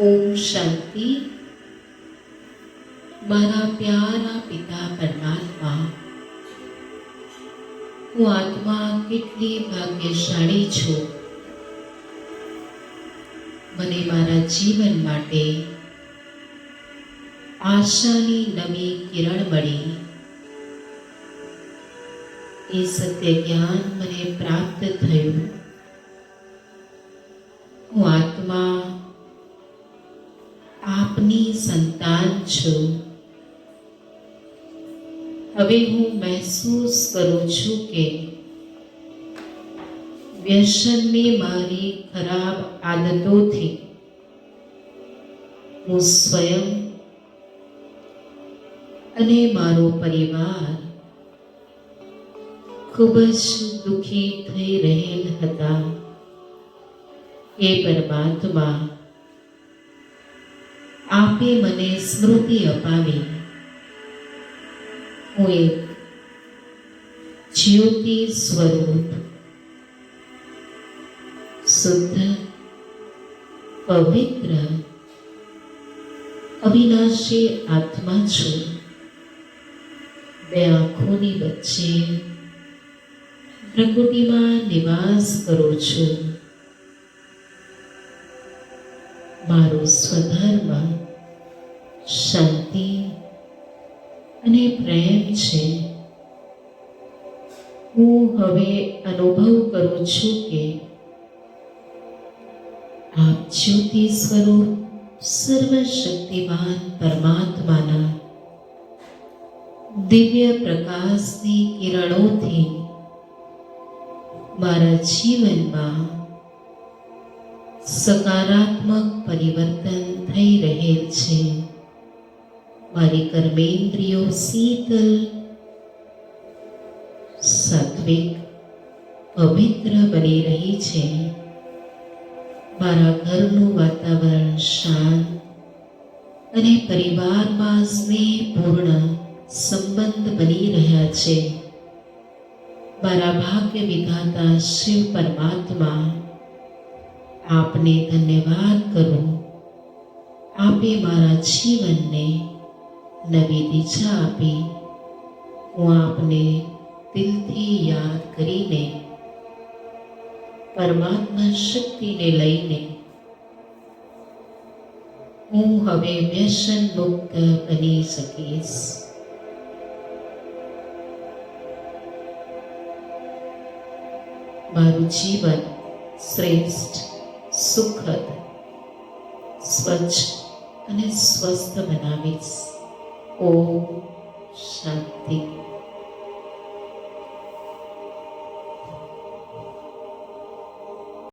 ઓમ શાંતિ. મારા પ્યારા પિતા પરમાત્મા, હું આત્મા કેટલી ભાગ્યશાળી છું. મને મારા જીવન માટે આશાની નવી કિરણ મળી. એ સત્ય જ્ઞાન મને પ્રાપ્ત થયું. હું આત્મા સંતાન છું. હવે હું મહેસૂસ કરું છું કે વ્યસનની મારી ખરાબ આદતોથી હું સ્વયં અને મારો પરિવાર ખૂબ જ દુઃખી થઈ રહેલ હતા. હે પરમાત્મા આપે મને સ્મૃતિ અપાવી. હું એક જ્યોતિ સ્વરૂપ, શુદ્ધ, પવિત્ર, અવિનાશી આત્મા છું. બે આંખોની વચ્ચે પ્રકૃતિમાં નિવાસ કરું છું. મારો સ્વધર્મ શાંતિ અને પ્રેમ છે. હું હવે અનુભવ કરું છું કે આપ જ્યોતિ સ્વરૂપ સર્વશક્તિમાન પરમાત્માના દિવ્ય પ્રકાશની કિરણોથી મારા જીવનમાં સકારાત્મક પરિવર્તન મારી કર્મેન્દ્રિયો શીતલ સાત્વિક પવિત્ર બની રહી છે મારા ઘરનું વાતાવરણ શાંત અને પરિવારમાં સ્નેહપૂર્ણ સંબંધ બની રહ્યા છે મારા ભાગ્ય વિધાતા શિવ પરમાત્મા આપને ધન્યવાદ કરું આપે મારા જીવનને નવી દિશા આપી. હું આપને દિલથી યાદ કરીને, પરમાત્મા શક્તિને લઈને હું હવે વ્યસન મુક્ત બની શકીશ. મારું જીવન શ્રેષ્ઠ, સુખદ, સ્વચ્છ અને સ્વસ્થ બનાવીશ. ઓમ શાંતિ